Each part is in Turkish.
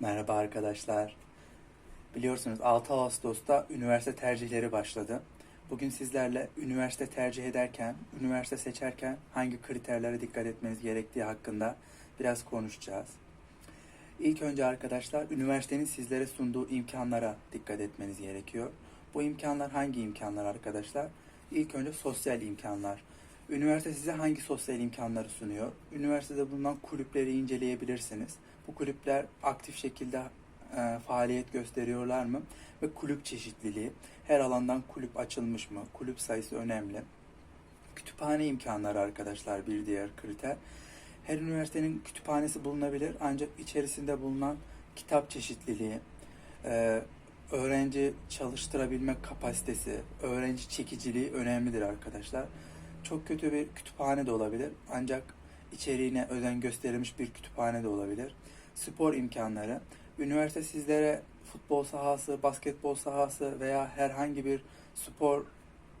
Merhaba arkadaşlar. Biliyorsunuz 6 Ağustos'ta üniversite tercihleri başladı. Bugün sizlerle üniversite tercih ederken, üniversite seçerken hangi kriterlere dikkat etmeniz gerektiği hakkında biraz konuşacağız. İlk önce arkadaşlar üniversitenin sizlere sunduğu imkanlara dikkat etmeniz gerekiyor. Bu imkanlar hangi imkanlar arkadaşlar? İlk önce sosyal imkanlar. Üniversite size hangi sosyal imkanları sunuyor? Üniversitede bulunan kulüpleri inceleyebilirsiniz. Bu kulüpler aktif şekilde e, faaliyet gösteriyorlar mı? Ve kulüp çeşitliliği, her alandan kulüp açılmış mı? Kulüp sayısı önemli. Kütüphane imkanları arkadaşlar bir diğer kriter. Her üniversitenin kütüphanesi bulunabilir ancak içerisinde bulunan kitap çeşitliliği, e, öğrenci çalıştırabilme kapasitesi, öğrenci çekiciliği önemlidir arkadaşlar. Çok kötü bir kütüphane de olabilir ancak içeriğine özen gösterilmiş bir kütüphane de olabilir. Spor imkanları, üniversite sizlere futbol sahası, basketbol sahası veya herhangi bir spor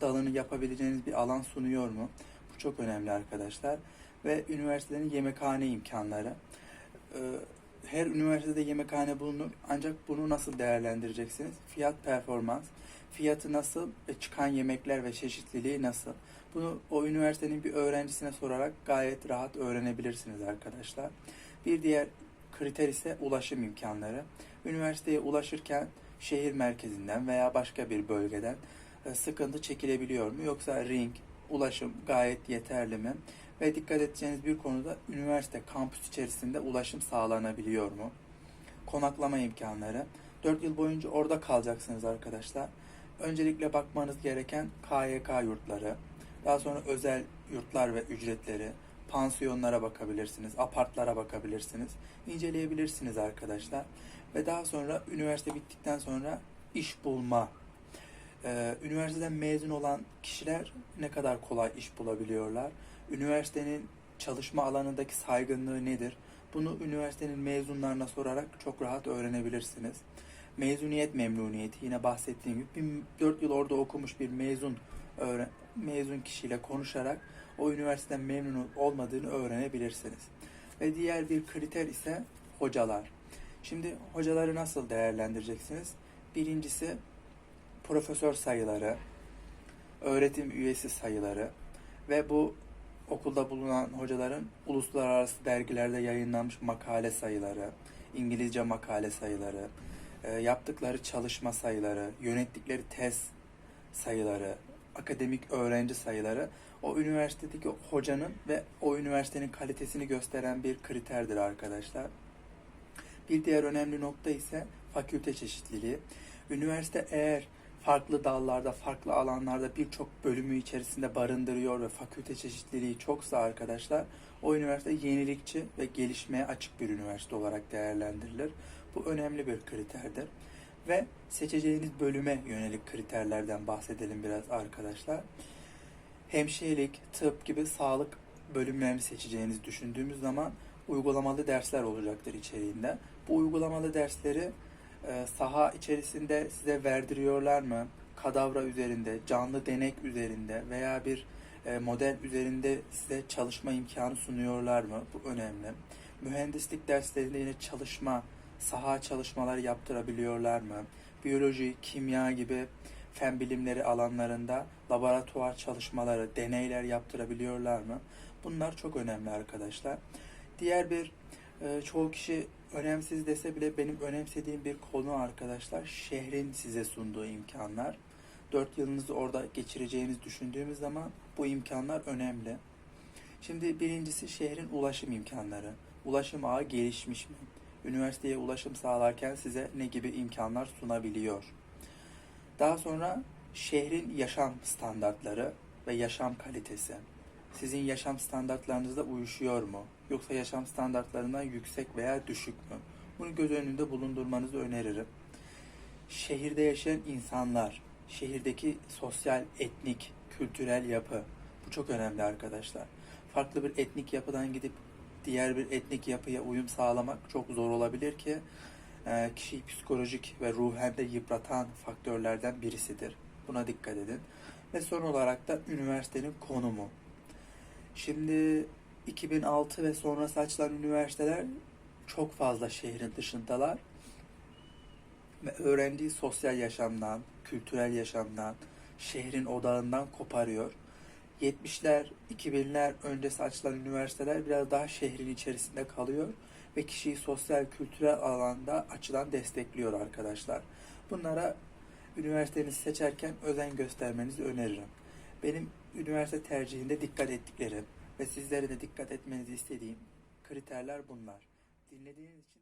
dalını yapabileceğiniz bir alan sunuyor mu? Bu çok önemli arkadaşlar. Ve üniversitelerin yemekhane imkanları. Ee, Her üniversitede yemekhane bulunur ancak bunu nasıl değerlendireceksiniz? Fiyat performans, fiyatı nasıl çıkan yemekler ve çeşitliliği nasıl? Bunu o üniversitenin bir öğrencisine sorarak gayet rahat öğrenebilirsiniz arkadaşlar. Bir diğer kriter ise ulaşım imkanları. Üniversiteye ulaşırken şehir merkezinden veya başka bir bölgeden e, sıkıntı çekilebiliyor mu? Yoksa ring, ulaşım gayet yeterli mi? Ve dikkat edeceğiniz bir konuda üniversite kampüs içerisinde ulaşım sağlanabiliyor mu? Konaklama imkanları. 4 yıl boyunca orada kalacaksınız arkadaşlar. Öncelikle bakmanız gereken KYK yurtları, daha sonra özel yurtlar ve ücretleri, pansiyonlara bakabilirsiniz, apartlara bakabilirsiniz, inceleyebilirsiniz arkadaşlar. Ve daha sonra üniversite bittikten sonra iş bulma. Ee, üniversiteden mezun olan kişiler ne kadar kolay iş bulabiliyorlar? Üniversitenin çalışma alanındaki saygınlığı nedir? Bunu üniversitenin mezunlarına sorarak çok rahat öğrenebilirsiniz. Mezuniyet memnuniyeti yine bahsettiğim gibi 4 yıl orada okumuş bir mezun mezun kişiyle konuşarak o üniversiteden memnun olmadığını öğrenebilirsiniz. Ve diğer bir kriter ise hocalar. Şimdi hocaları nasıl değerlendireceksiniz? Birincisi profesör sayıları, öğretim üyesi sayıları ve bu okulda bulunan hocaların uluslararası dergilerde yayınlanmış makale sayıları, İngilizce makale sayıları, e, yaptıkları çalışma sayıları, yönettikleri tez sayıları, akademik öğrenci sayıları o üniversitedeki hocanın ve o üniversitenin kalitesini gösteren bir kriterdir arkadaşlar. Bir diğer önemli nokta ise fakülte çeşitliliği. Üniversite eğer farklı dallarda, farklı alanlarda birçok bölümü içerisinde barındırıyor ve fakülte çeşitliliği çoksa arkadaşlar, o üniversite yenilikçi ve gelişmeye açık bir üniversite olarak değerlendirilir. Bu önemli bir kriterdir. Ve seçeceğiniz bölüme yönelik kriterlerden bahsedelim biraz arkadaşlar. Hemşirelik, tıp gibi sağlık bölümlerini seçeceğinizi düşündüğümüz zaman uygulamalı dersler olacaktır içeriğinde. Bu uygulamalı dersleri e, saha içerisinde size verdiriyorlar mı? Kadavra üzerinde, canlı denek üzerinde veya bir e, model üzerinde size çalışma imkanı sunuyorlar mı? Bu önemli. Mühendislik derslerinde yine çalışma, saha çalışmaları yaptırabiliyorlar mı? Biyoloji, kimya gibi fen bilimleri alanlarında laboratuvar çalışmaları, deneyler yaptırabiliyorlar mı? Bunlar çok önemli arkadaşlar. Diğer bir e, çoğu kişi önemsiz dese bile benim önemsediğim bir konu arkadaşlar şehrin size sunduğu imkanlar. 4 yılınızı orada geçireceğinizi düşündüğümüz zaman bu imkanlar önemli. Şimdi birincisi şehrin ulaşım imkanları. Ulaşım ağı gelişmiş mi? Üniversiteye ulaşım sağlarken size ne gibi imkanlar sunabiliyor? Daha sonra şehrin yaşam standartları ve yaşam kalitesi. Sizin yaşam standartlarınızla uyuşuyor mu? Yoksa yaşam standartlarından yüksek veya düşük mü? Bunu göz önünde bulundurmanızı öneririm. Şehirde yaşayan insanlar, şehirdeki sosyal, etnik, kültürel yapı. Bu çok önemli arkadaşlar. Farklı bir etnik yapıdan gidip diğer bir etnik yapıya uyum sağlamak çok zor olabilir ki e, kişiyi psikolojik ve ruhen de yıpratan faktörlerden birisidir. Buna dikkat edin. Ve son olarak da üniversitenin konumu. Şimdi 2006 ve sonrası açılan üniversiteler çok fazla şehrin dışındalar ve öğrendiği sosyal yaşamdan, kültürel yaşamdan, şehrin odağından koparıyor. 70'ler, 2000'ler öncesi açılan üniversiteler biraz daha şehrin içerisinde kalıyor ve kişiyi sosyal, kültürel alanda açıdan destekliyor arkadaşlar. Bunlara üniversitenizi seçerken özen göstermenizi öneririm. Benim üniversite tercihinde dikkat ettiklerim ve sizlere de dikkat etmenizi istediğim kriterler bunlar. Dinlediğiniz için